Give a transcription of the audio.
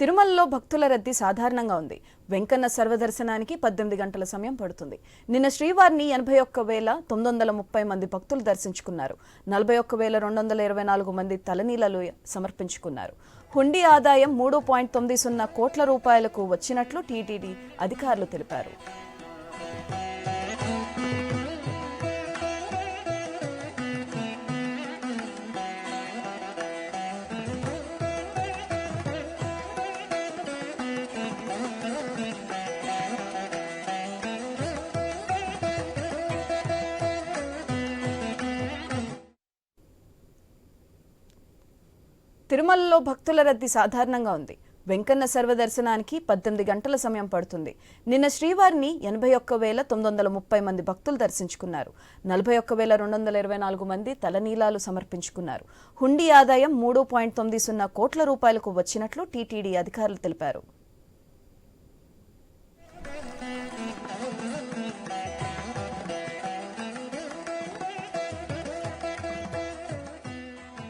తిరుమలలో భక్తుల రద్దీ సాధారణంగా ఉంది. వెంకన్న సర్వదర్శనానికి పద్దెనిమిది గంటల సమయం పడుతుంది. నిన్న శ్రీవారిని ఎనభై ఒక్క వేల తొమ్మిది వందల ముప్పై మంది భక్తులు దర్శించుకున్నారు. నలభై ఒక్క వేల రెండు వందల ఇరవై నాలుగు మంది తలనీలలు సమర్పించుకున్నారు. హుండీ ఆదాయం మూడు పాయింట్ తొమ్మిది సున్నా కోట్ల రూపాయలకు వచ్చినట్లు టీటీడీ అధికారులు తెలిపారు. తిరుమలలో భక్తుల రద్దీ సాధారణంగా ఉంది. వెంకన్న సర్వదర్శనానికి పద్దెనిమిది గంటల సమయం పడుతుంది. నిన్న శ్రీవారిని ఎనభై ఒక్క వేల తొమ్మిది వందల ముప్పై మంది భక్తులు దర్శించుకున్నారు. నలభై ఒక్క వేల రెండు వందల ఇరవై నాలుగు మంది తలనీలాలు సమర్పించుకున్నారు. హుండీ ఆదాయం మూడు పాయింట్ తొమ్మిది సున్నా కోట్ల రూపాయలకు వచ్చినట్లు టీటీడీ అధికారులు తెలిపారు.